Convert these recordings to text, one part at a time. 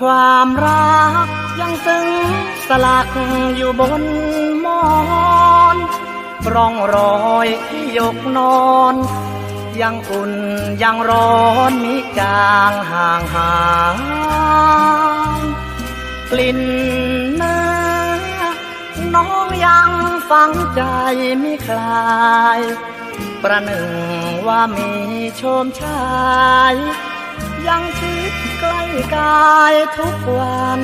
ความรักยังซึ้งสลักอยู่บนมอนร่องรอยที่ยกนอน ยังอุ่นยังร้อนมิจางห่างหายกลิ่นเนื้อน้องยังฝังใจมิคลาย ประหนึ่งว่ามีโชมชาย ยังชิดก กายทุกวัน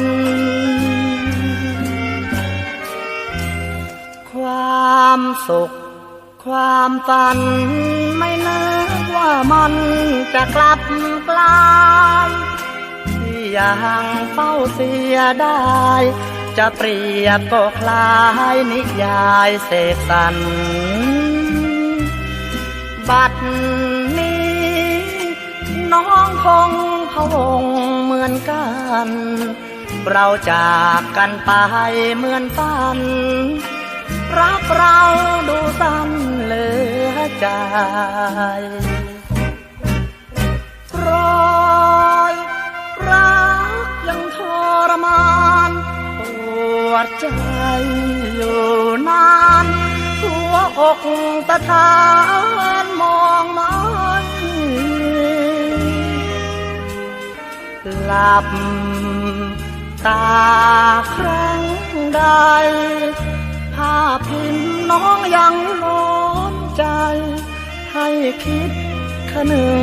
ความสุข ความฝันไม่นึกว่ามันจะกลับกลายที่ยังเฝ้าเสียได้ จะเปรียบก็คล้ายนิยายเสกสรรบัดนี้น้องคง พะวงเหมือนกัน เราจากกันไปเหมือนฝัน รักเราดูสั้นเหลือใจรอยรักยังทรมานปวดใจอยู่นานหัวอกตะทานมองมัน ลับ ตาครั้งใด ภาพพิมพ์น้องยังร้อนใจ ให้คิดขนึง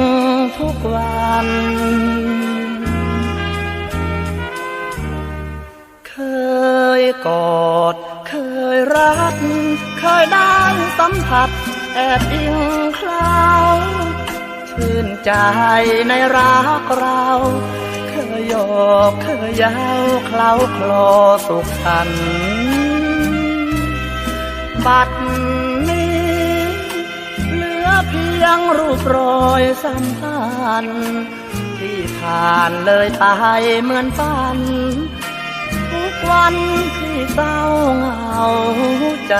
ทุกวัน เคยกอด เคยรัก เคยได้สัมผัส แอบอิงคลาวชื่นใจในรักเรา เคยโยกเคยยาวเคล้าคลอสุขสันบัดนี้เหลือเพียงรูปรอยสัมพันธ์ที่ผ่านเลยไปเหมือนฝัน ทุกวันที่เศร้าเหงาใจ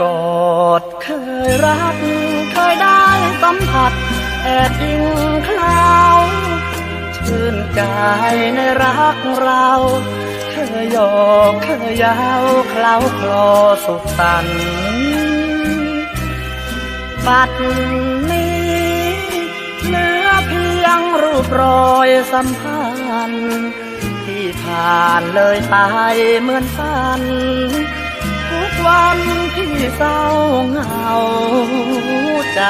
กอดเคยรัก เคยได้สัมผัส แอบอิงคลาวชื่นใจในรักเรา เคยโยอกเคยยาวเคล้าคลอสุขสันบัดนี้เหลือเพียงรูปรอยสัมพันธ์ที่ผ่านเลยไปเหมือนฝัน ทุกวันที่เศร้าเหงาใจ